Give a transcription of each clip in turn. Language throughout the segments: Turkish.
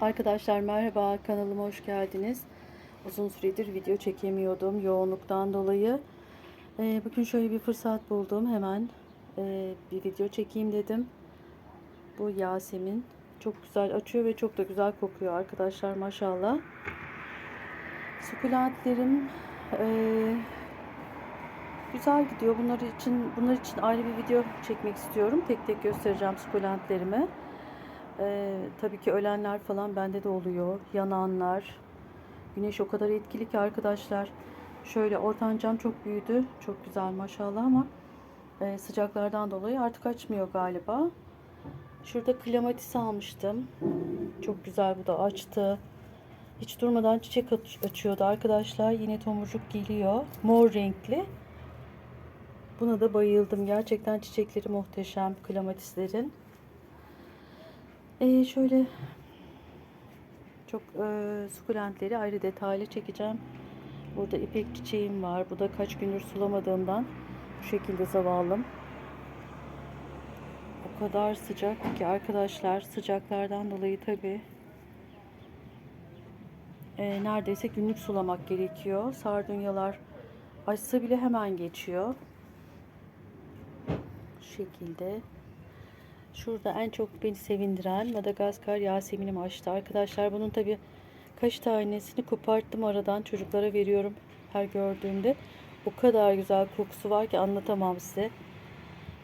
Arkadaşlar merhaba kanalıma hoş geldiniz. Uzun süredir video çekemiyordum yoğunluktan dolayı. Ee, bugün şöyle bir fırsat buldum hemen e, bir video çekeyim dedim. Bu Yasemin çok güzel açıyor ve çok da güzel kokuyor arkadaşlar maşallah. Sukulentlerim e, güzel gidiyor. Bunlar için bunlar için ayrı bir video çekmek istiyorum. Tek tek göstereceğim sukulentlerimi. Ee, tabii ki ölenler falan bende de oluyor. Yananlar. Güneş o kadar etkili ki arkadaşlar. Şöyle ortancam çok büyüdü. Çok güzel maşallah ama e, sıcaklardan dolayı artık açmıyor galiba. Şurada klematis almıştım. Çok güzel bu da açtı. Hiç durmadan çiçek aç- açıyordu arkadaşlar. Yine tomurcuk geliyor. Mor renkli. Buna da bayıldım. Gerçekten çiçekleri muhteşem klematislerin. Ee, şöyle çok e, sukulentleri ayrı detaylı çekeceğim. Burada ipek çiçeğim var. Bu da kaç gündür sulamadığımdan bu şekilde zavallım. O kadar sıcak ki arkadaşlar sıcaklardan dolayı tabi e, neredeyse günlük sulamak gerekiyor. Sardunyalar açsa bile hemen geçiyor. Şu şekilde. Şurada en çok beni sevindiren Madagaskar Yasemin'im açtı. Arkadaşlar bunun tabi kaç tanesini koparttım aradan çocuklara veriyorum her gördüğümde. O kadar güzel kokusu var ki anlatamam size.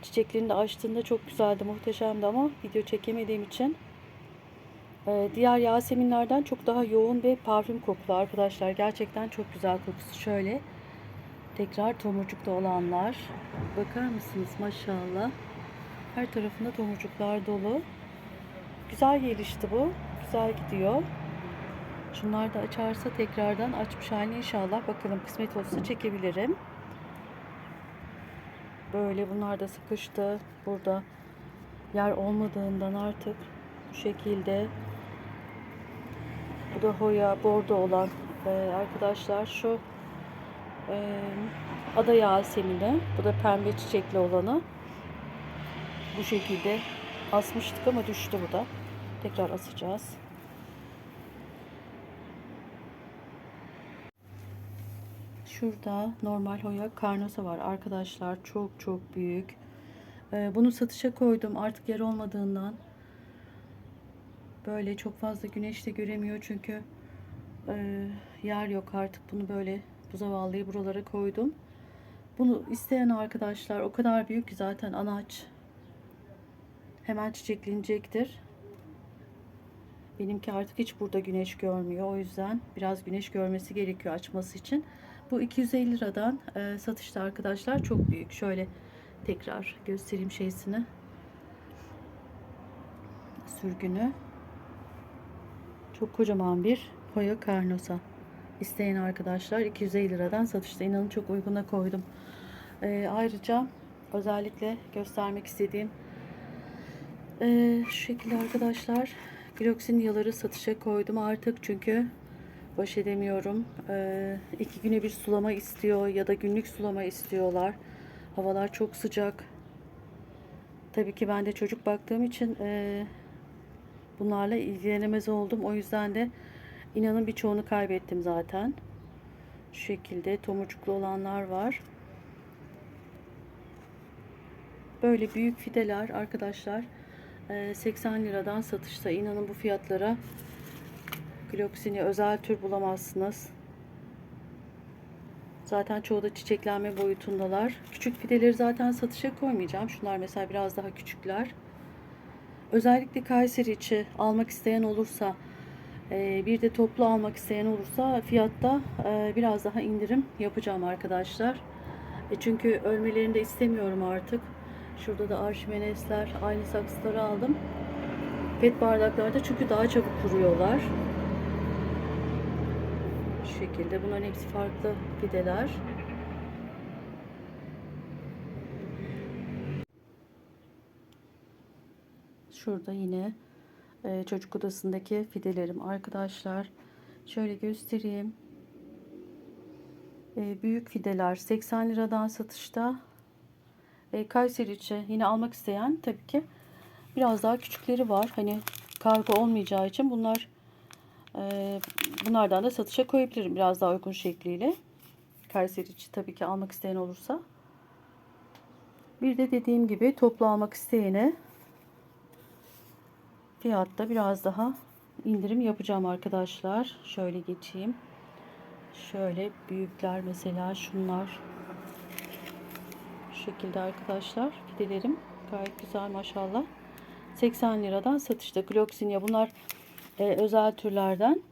Çiçeklerini de açtığında çok güzeldi, muhteşemdi ama video çekemediğim için e, diğer Yaseminlerden çok daha yoğun ve parfüm kokulu arkadaşlar. Gerçekten çok güzel kokusu. Şöyle tekrar tomurcukta olanlar. Bakar mısınız maşallah. Her tarafında tomurcuklar dolu. Güzel gelişti bu. Güzel gidiyor. Şunlar da açarsa tekrardan açmış halini inşallah bakalım kısmet olursa çekebilirim. Böyle bunlar da sıkıştı. Burada yer olmadığından artık bu şekilde bu da hoya bordo olan e, arkadaşlar şu e, ada yasemini bu da pembe çiçekli olanı bu şekilde asmıştık ama düştü bu da. Tekrar asacağız. Şurada normal hoya karnosa var arkadaşlar. Çok çok büyük. Ee, bunu satışa koydum artık yer olmadığından. Böyle çok fazla güneş de göremiyor çünkü e, yer yok artık. Bunu böyle bu zavallıyı buralara koydum. Bunu isteyen arkadaşlar o kadar büyük ki zaten anaç hemen çiçeklenecektir. Benimki artık hiç burada güneş görmüyor. O yüzden biraz güneş görmesi gerekiyor açması için. Bu 250 liradan e, satışta arkadaşlar çok büyük. Şöyle tekrar göstereyim şeysini. Sürgünü. Çok kocaman bir Hoya Carnosa. İsteyen arkadaşlar 250 liradan satışta. İnanın çok uyguna koydum. E, ayrıca özellikle göstermek istediğim ee, şu şekilde arkadaşlar Gloxiniyaları satışa koydum artık çünkü baş edemiyorum. Ee, iki güne bir sulama istiyor ya da günlük sulama istiyorlar. Havalar çok sıcak. Tabii ki ben de çocuk baktığım için e, bunlarla ilgilenemez oldum. O yüzden de inanın birçoğunu kaybettim zaten. Şu şekilde tomurcuklu olanlar var. Böyle büyük fideler arkadaşlar 80 liradan satışta. İnanın bu fiyatlara Gloxini özel tür bulamazsınız. Zaten çoğu da çiçeklenme boyutundalar. Küçük fideleri zaten satışa koymayacağım. Şunlar mesela biraz daha küçükler. Özellikle Kayseri içi almak isteyen olursa bir de toplu almak isteyen olursa fiyatta biraz daha indirim yapacağım arkadaşlar. E, çünkü ölmelerini de istemiyorum artık. Şurada da arşimenesler, aynı saksıları aldım. Pet bardaklarda çünkü daha çabuk kuruyorlar. Şu şekilde. Bunların hepsi farklı fideler. Şurada yine e, çocuk odasındaki fidelerim arkadaşlar. Şöyle göstereyim. E, büyük fideler 80 liradan satışta e, Kayseri içi yine almak isteyen tabii ki biraz daha küçükleri var. Hani kargo olmayacağı için bunlar Ee, bunlardan da satışa koyabilirim biraz daha uygun şekliyle. Kayseri için tabii ki almak isteyen olursa. Bir de dediğim gibi toplu almak isteyene fiyatta biraz daha indirim yapacağım arkadaşlar. Şöyle geçeyim. Şöyle büyükler mesela şunlar. Şekilde arkadaşlar. Fidelerim gayet güzel maşallah. 80 liradan satışta. Gloxinia bunlar e, özel türlerden.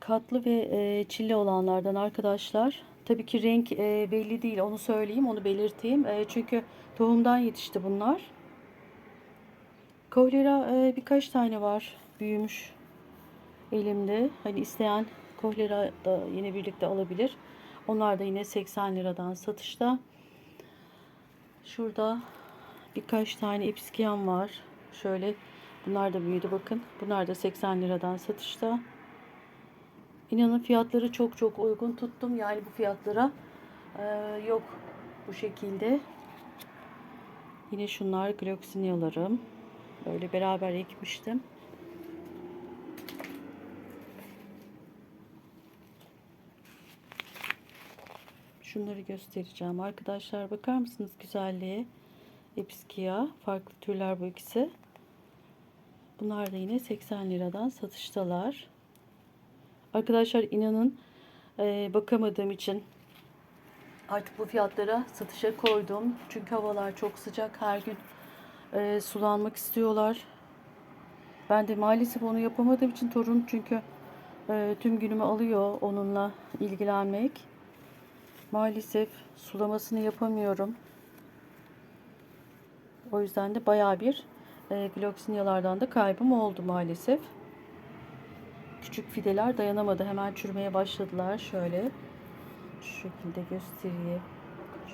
Katlı ve e, çilli olanlardan arkadaşlar. Tabii ki renk e, belli değil onu söyleyeyim onu belirteyim. E, çünkü tohumdan yetişti bunlar. Kohlera e, birkaç tane var büyümüş elimde. Hani isteyen kohlera da yine birlikte alabilir. Onlar da yine 80 liradan satışta. Şurada birkaç tane episkiyan var. Şöyle bunlar da büyüdü bakın. Bunlar da 80 liradan satışta. İnanın fiyatları çok çok uygun tuttum. Yani bu fiyatlara e, yok bu şekilde. Yine şunlar gloxiniyalarım. Böyle beraber ekmiştim. Şunları göstereceğim. Arkadaşlar bakar mısınız güzelliğe? Episkia. Farklı türler bu ikisi. Bunlar da yine 80 liradan satıştalar. Arkadaşlar inanın e, bakamadığım için artık bu fiyatlara satışa koydum. Çünkü havalar çok sıcak. Her gün e, sulanmak istiyorlar. Ben de maalesef onu yapamadığım için torun çünkü e, tüm günümü alıyor onunla ilgilenmek. Maalesef sulamasını yapamıyorum. O yüzden de baya bir e, gloksinyalardan da kaybım oldu maalesef. Küçük fideler dayanamadı. Hemen çürümeye başladılar. Şöyle şu şekilde göstereyim.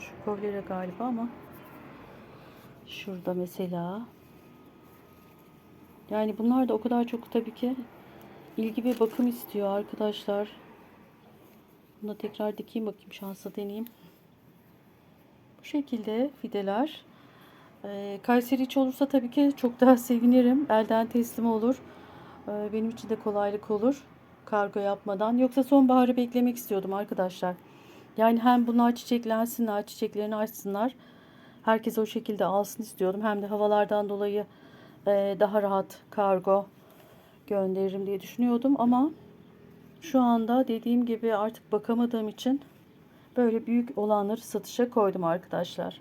Şu kohlera galiba ama şurada mesela yani bunlar da o kadar çok tabii ki ilgi ve bakım istiyor arkadaşlar. Bunu da tekrar dikeyim bakayım şansa deneyeyim. Bu şekilde fideler. Ee, Kayseri içi olursa tabii ki çok daha sevinirim. Elden teslim olur. Ee, benim için de kolaylık olur. Kargo yapmadan. Yoksa sonbaharı beklemek istiyordum arkadaşlar. Yani hem bunlar çiçeklensinler, çiçeklerini açsınlar. Herkes o şekilde alsın istiyordum. Hem de havalardan dolayı e, daha rahat kargo gönderirim diye düşünüyordum. Ama şu anda dediğim gibi artık bakamadığım için böyle büyük olanları satışa koydum arkadaşlar.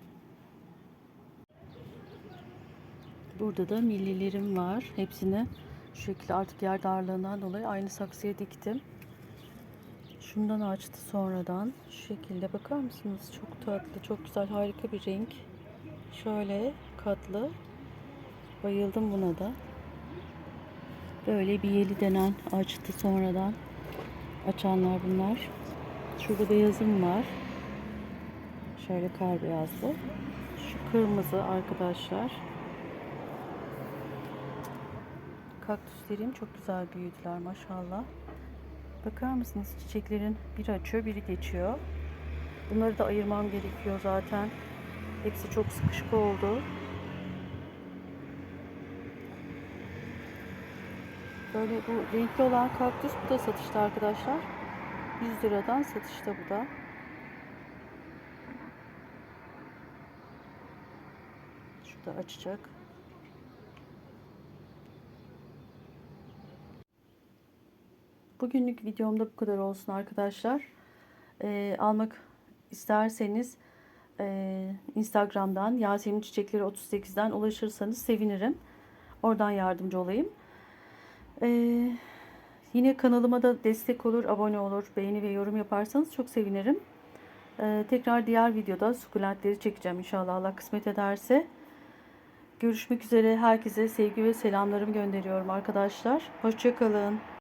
Burada da millilerim var. Hepsini şu şekilde artık yer darlığından dolayı aynı saksıya diktim. Şundan açtı sonradan. Şu şekilde bakar mısınız? Çok tatlı, çok güzel, harika bir renk. Şöyle katlı. Bayıldım buna da. Böyle bir yeli denen açtı sonradan. Açanlar bunlar. Şurada beyazım var. Şöyle kar beyazlı. Şu kırmızı arkadaşlar. Kaktüslerim çok güzel büyüdüler maşallah. Bakar mısınız çiçeklerin biri açıyor biri geçiyor. Bunları da ayırmam gerekiyor zaten. Hepsi çok sıkışık oldu. Böyle bu renkli olan kaktüs bu da satışta arkadaşlar. 100 liradan satışta bu da. Şurada açacak. Bugünlük videomda bu kadar olsun arkadaşlar. Ee, almak isterseniz e, Instagram'dan Yasemin Çiçekleri 38'den ulaşırsanız sevinirim. Oradan yardımcı olayım. Ee, yine kanalıma da destek olur, abone olur, beğeni ve yorum yaparsanız çok sevinirim. Ee, tekrar diğer videoda sukulentleri çekeceğim inşallah Allah kısmet ederse. Görüşmek üzere. Herkese sevgi ve selamlarımı gönderiyorum arkadaşlar. Hoşçakalın.